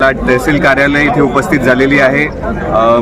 तहसील कार्यालय इथे उपस्थित झालेली आहे.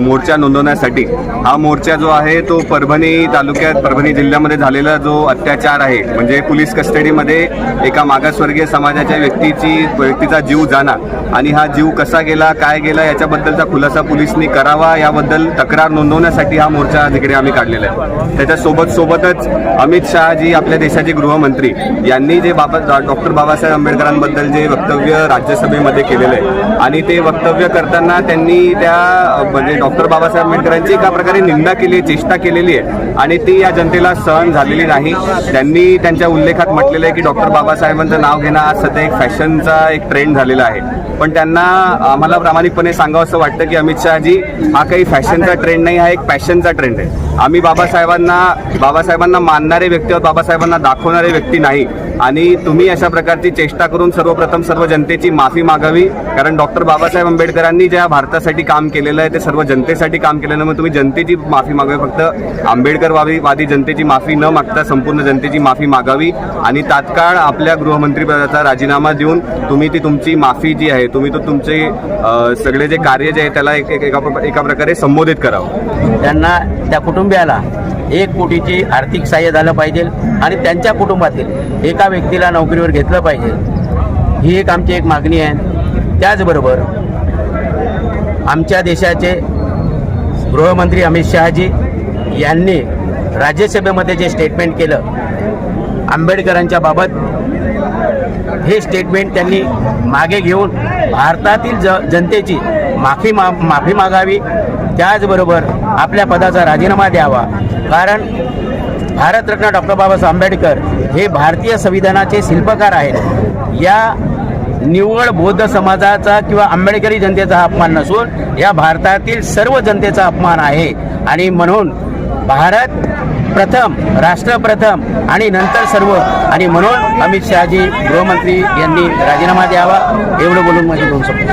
मोर्चा नोंदवण्यासाठी. हा मोर्चा जो आहे तो परभणी तालुक्यात परभणी जिल्ह्यामध्ये झालेला जो अत्याचार आहे म्हणजे पोलीस कस्टडीमध्ये एका मागासवर्गीय समाजाच्या व्यक्तीची व्यक्तीचा जीव जाणार आणि हा जीव कसा गेला काय गेला याच्याबद्दलचा खुलासा पोलिसनी करावा याबद्दल तक्रार नोंदवण्यासाठी हा मोर्चा तिकडे आम्ही काढलेला आहे. त्याच्यासोबत सोबतच अमित शहाजी आपल्या देशाचे गृहमंत्री यांनी जे बाबा डॉक्टर बाबासाहेब आंबेडकरांबद्दल जे वक्तव्य राज्यसभेमध्ये केलेलं आहे आणि आणि ते वक्तव्य करताना त्यांनी त्या म्हणजे डॉक्टर बाबासाहेब आंबेडकरांची एका प्रकारे निंदा केली आहे चेष्टा केलेली आहे. आणि ती या जनतेला सहन झालेली नाही. त्यांनी त्यांच्या उल्लेखात म्हटलेलं आहे की डॉक्टर बाबासाहेबांचं नाव घेणं आज सध्या एक फॅशनचा एक ट्रेंड झालेला आहे. पण त्यांना आम्हाला प्रामाणिकपणे सांगावं असं वाटतं की अमित शहाजी हा काही फॅशनचा ट्रेंड नाही हा एक पॅशनचा ट्रेंड आहे. आम्ही बाबासाहेबांना बाबासाहेबांना मानणारे व्यक्ती आहोत बाबासाहेबांना दाखवणारे व्यक्ती नाही. आणि तुम्ही अशा प्रकारची चेष्टा करून सर्वप्रथम सर्व जनतेची माफी मागावी. कारण डॉक्टर बाबासाहेब आंबेडकरांनी ज्या भारतासाठी काम केलेलं आहे ते सर्व जनतेसाठी काम केलेलं मग तुम्ही जनतेची माफी मागावी. फक्त आंबेडकरवादी वादी जनतेची माफी न मागता संपूर्ण जनतेची माफी मागावी. आणि तात्काळ आपल्या गृहमंत्रीपदाचा राजीनामा देऊन तुम्ही ती तुमची माफी जी आहे तुम्ही तो तुमचे सगळे जे कार्य जे आहे त्याला एक एक- एका एका प्रकारे संबोधित करावं. त्यांना त्या कुटुंबियाला एक कोटीची आर्थिक सहाय्य झालं पाहिजे आणि त्यांच्या कुटुंबातील एका व्यक्तीला नोकरीवर घेतलं पाहिजे. ही एक आमची एक मागणी आहे. त्याचबरोबर आमच्या देशाचे गृहमंत्री अमित शहाजी यांनी राज्यसभेमध्ये जे स्टेटमेंट केलं आंबेडकरांच्या बाबत हे स्टेटमेंट त्यांनी मागे घेऊन भारतातील ज जनतेची माफी मा माफी मागावी. त्याचबरोबर आपल्या पदाचा राजीनामा द्यावा. कारण भारतरत्न डॉक्टर बाबासाहेब आंबेडकर हे भारतीय संविधानाचे शिल्पकार आहेत. या निव्वळ बौद्ध समाजाचा किंवा आंबेडकरी जनतेचा हा अपमान नसून या भारतातील सर्व जनतेचा अपमान आहे. आणि म्हणून भारत प्रथम राष्ट्र प्रथम आणि नंतर सर्व. आणि म्हणून अमित शहाजी गृहमंत्री यांनी राजीनामा द्यावा. एवढं बोलून माझी दोन शब्द